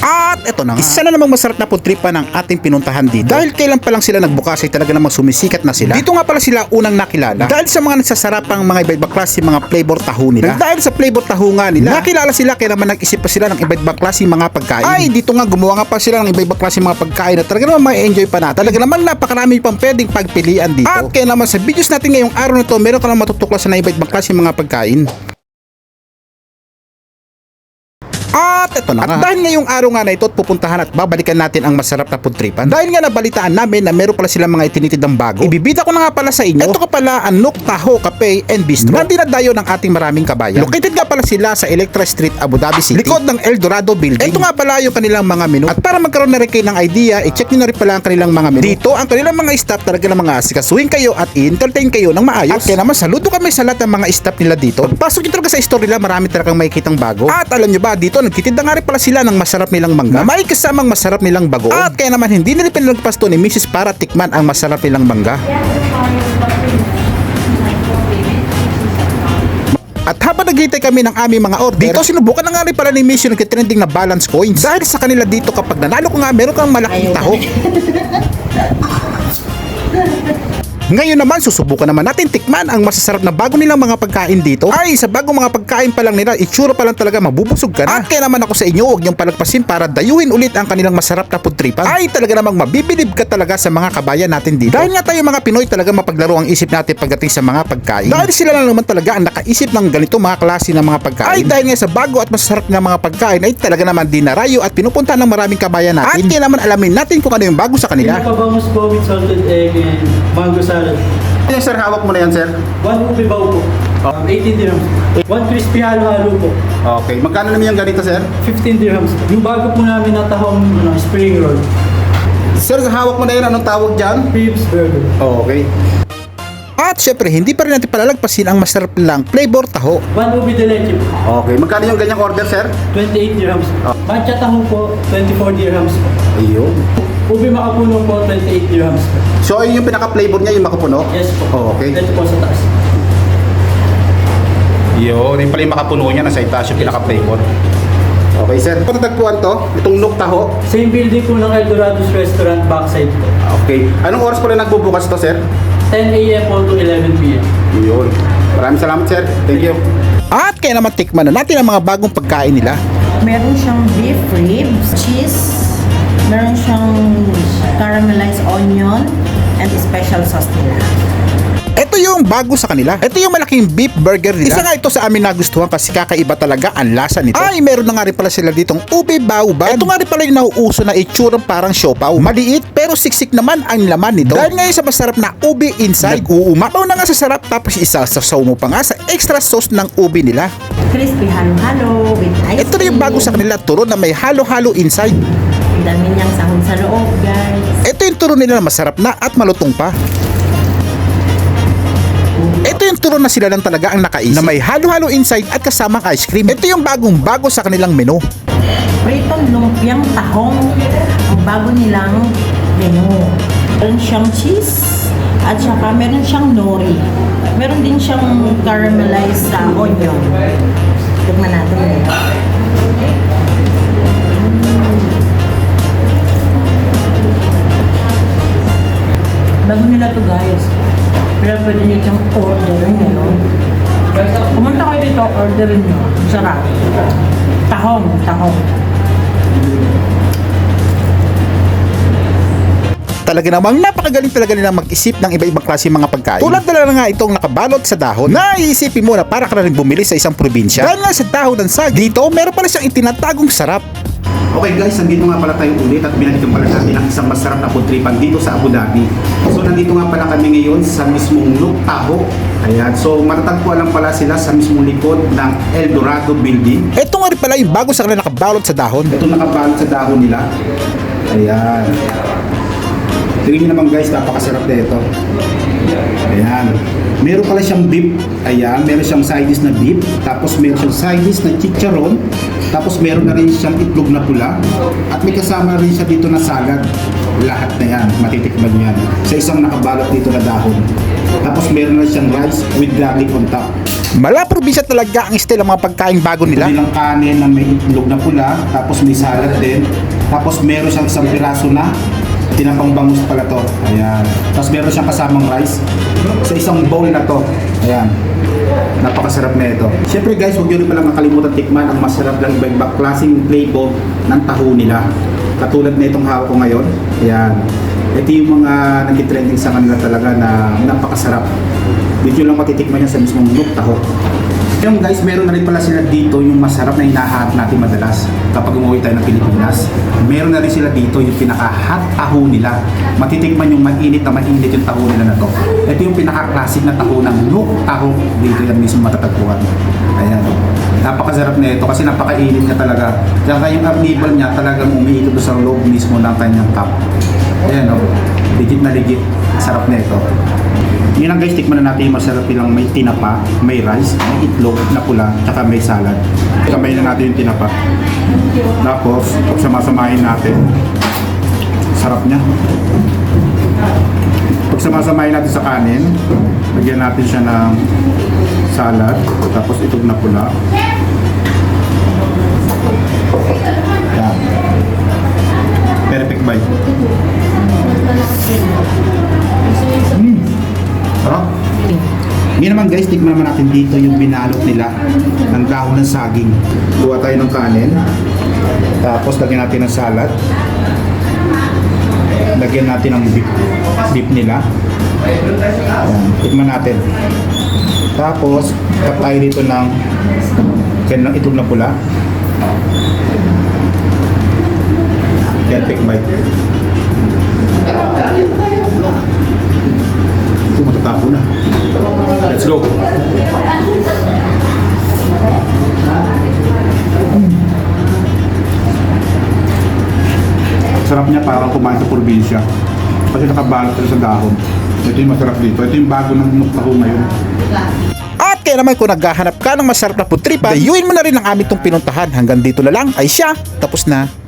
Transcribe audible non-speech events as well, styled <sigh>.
At eto na nga. Isa na namang masarap na putripan ng ating pinuntahan dito. Dahil kailan pa lang sila nagbukas ay talaga namang sumisikat na sila. Dito nga pala sila unang nakilala. Dahil sa mga nagsasarapang mga iba-ibang klase mga flavor taho nila. Dahil sa flavor taho nga nila, nakilala sila kaya naman nag-isip pa sila ng iba-ibang klase mga pagkain. Ay, dito nga gumawa nga pa sila ng iba-ibang klase mga pagkain na talaga naman ma-enjoy pa natin. Talaga naman napakarami pang pwedeng pagpilian dito. At kaya naman sa videos natin ngayong araw na to, meron ka lang matutuklasan na iba-ibang klase mga pagkain. At ito na nga. At dahil ngayong araw nga na ito at pupuntahan at babalikan natin ang masarap na pudtripan. Dahil nga nabalitaan namin na meron pala silang mga itinitidang bago. Ibibita ko na nga pala sa inyo. Ito ka pala ang Nook Taho Cafe and Bistro. Na dinadayo ng ating maraming kabayan. Located nga pala sila sa Electra Street, Abu Dhabi City. Likod ng El Dorado Building. Ito nga pala yung kanilang mga menu. At para magkaroon na rin kayo ng idea, i-check nyo na rin pala ang kanilang mga menu. Dito, ang kanilang mga staff talaga ng mga asikasuhin kayo at i-entertain kayo ng maayos. At kaya naman saludo kami sa lahat ng mga staff nila dito. Pagpasok nyo talaga sa store nila, marami talagang makikitang bago. At alam nyo ba, dito nagtitinda nga rin pala sila ng masarap nilang mangga. Na may kasamang masarap nilang bago. At kaya naman hindi nila pinalagpasto ni Mrs. para tikman ang masarap nilang mangga. At habang naghihintay kami ng aming mga order, dito sinubukan na nga rin pala ni Miss yung nagtitrending na balance coins. Dahil sa kanila dito kapag nanalo ko nga, meron kang malaking taho. <laughs> Ngayon naman, susubukan naman natin tikman ang masasarap na bago nilang mga pagkain dito. Ay, sa bagong mga pagkain pa lang nila, itsura pa lang talaga mabubusog ka na. At kaya naman ako sa inyo, huwag niyong palagpasin para dayuhin ulit ang kanilang masarap na putripan. Ay, talaga namang mabibilib ka talaga sa mga kabayan natin dito. Dahil nga tayo mga Pinoy talaga mapaglaro ang isip natin pagdating sa mga pagkain. Dahil sila lang naman talaga ang nakaisip ng ganito mga klase ng mga pagkain. Ay, dahil nga sa bago at masasarap na mga pagkain ay talaga naman dinarayo at pinupunta ng maraming kabayan natin. At kaya naman alamin natin kung ano yung bago sa kanila. Pinapabangos po with salted egg and mango salad. Yung sir, hawak mo na yan sir. One ubi bao po. Um, 18 dirhams. One crispy halo-halo po. Okay, magkano naman yung ganito sir? 15 dirhams. Yung bago po namin na tahong ano, spring roll. Sir, hawak mo na yun, anong tawag dyan? Ribs burger. Okay. At syempre, hindi pa rin natin palalagpasin ang masarap lang flavor taho. One ubi de leche po. Okay, magkano yung ganyang order, sir? 28 dirhams. Oh. Matcha tahong po, 24 dirhams po. Ayun. Ubi makapuno po, 28 dirhams po. So, ayun yung pinaka-flavor niya, yung makapuno? Yes po. Oh, okay. Ito po sa taas. Yun, yung pala yung makapuno niya, nasa itaas yung pinaka-flavor. Okay, sir. Patatagpuan to, itong Nook Taho. Same building po ng Eldorado's Restaurant backside po. Okay. Anong oras pala nagbubukas to, sir? 10 a.m. po to 11 p.m. Yun. Maraming salamat, sir. Thank you. At kaya naman tikman na natin ang mga bagong pagkain nila. Meron siyang beef ribs, cheese, meron siyang caramelized onion, and special sauce nila. Yung bago sa kanila. Ito yung malaking beef burger nila. Isa nga ito sa amin nagustuhan kasi kakaiba talaga ang lasa nito. Ay, meron na nga rin pala sila ditong ube bauban. Ito nga rin pala yung nauuso na itsurang parang siopaw. Maliit pero siksik naman ang laman nito. Dahil ngayon sa masarap na ube inside. Nag-uumapaw na nga sa sarap tapos isasasaw mo pa nga sa extra sauce ng ube nila. Crispy halo-halo with ice Ito na yung bago sa kanila turo na may halo-halo inside. Ang dami niyang sahog sa loob, guys. Ito yung turo nila na masarap na at malutong pa. Ito yung turo na sila lang talaga ang nakaisip na may halo-halo inside at kasamang ice cream. Ito yung bagong bago sa kanilang menu. Pritong lumpiang tahong. Ang bago nilang menu. Meron siyang cheese, at saka meron siyang nori. Meron din siyang caramelized sa onion. Tignan natin eh. Bago nila to guys. Pero pwede nyo siyang orderin nyo, no? Pumunta kayo dito, orderin nyo. Sarap. Tahong, tahong. Talaga namang napakagaling talaga nilang mag-isip ng iba-ibang klase mga pagkain. Tulad na lang nga itong nakabalot sa dahon na iisipin mo na para ka na rin bumili sa isang probinsya. Dahil nga sa dahon ng sag, dito meron pala siyang itinatagong sarap. Okay guys, nandito nga pala tayo ulit at binalikan pala natin ang isang masarap na food tripan dito sa Abu Dhabi. So nandito nga pala kami ngayon sa mismong Nook Taho. Ayan, so matatagpuan lang pala sila sa mismong likod ng El Dorado Building. Ito nga rin pala yung bago sa kanila nakabalot sa dahon. Ito nakabalot sa dahon nila. Ayan. Tingnan nyo naman guys, napakasarap na ito. Ayan. Meron pala siyang beef. Ayan, meron siyang side dish na beef. Tapos meron siyang side dish na chicharon. Tapos meron na rin siyang itlog na pula. At may kasama rin siya dito na salad. Lahat na yan, matitikman yan. Sa isang nakabalot dito na dahon. Tapos meron na siyang rice with garlic on top. Mala probinsya talaga ang style ng mga pagkain bago nila. Nilang kanin na may itlog na pula, tapos may salad din. Tapos meron siyang isang piraso na tinapang bangus pala to. Ayan. Tapos meron siyang kasamang rice sa isang bowl na to. Ayan. Napakasarap na ito. Siyempre guys, huwag nyo rin palang makalimutan tikman ang masarap lang iba-ibang klaseng flavor ng taho nila. Katulad na itong hawak ko ngayon. Ayan. Ito yung mga nag-trending sa kanila talaga na napakasarap. Dito lang matitikman yan sa mismong Nook Taho. Yung guys, meron na rin pala sila dito yung masarap na hinahanap natin madalas kapag umuwi tayo ng Pilipinas. Meron na rin sila dito yung pinaka-hot taho nila. Matitikman yung mainit na mainit yung taho nila na to. Ito yung pinaka-classic na taho ng Nook Taho. Dito yan mismo matatagpuan. Ayan. Napakasarap na ito kasi napakainit niya talaga. Kaya yung arnibal niya talagang umiikot sa loob mismo ng kanyang cup. Ayan o. Legit na legit. Sarap na ito. Yun lang guys, tikman na natin yung masarap nilang may tinapa, may rice, may itlog na pula, tsaka may salad. Kamay na natin yung tinapa. Tapos, pagsamasamahin natin, sarap niya. Pagsamasamahin natin sa kanin, lagyan natin siya ng salad, tapos itlog na pula. Bite. Mm. Sarap. Ngayon naman guys, tikman naman natin dito yung binalot nila ng dahon ng saging. Kuha tayo ng kanin. Tapos lagyan natin ng salad. Lagyan natin ng beef, beef nila. Ayan, tikman natin. Tapos, cut tayo dito ng ng itlog na pula. Perfect bite. Ito matatapo na. Let's go. Sarap niya parang kumain sa probinsya. Kasi nakabalot sa dahon. Ito yung masarap dito. Ito yung bago ng nuktaho ngayon. At kaya naman kung naghahanap ka ng masarap na putripan, dayuin mo na rin ang aming itong pinuntahan. Hanggang dito na lang ay siya. Tapos na.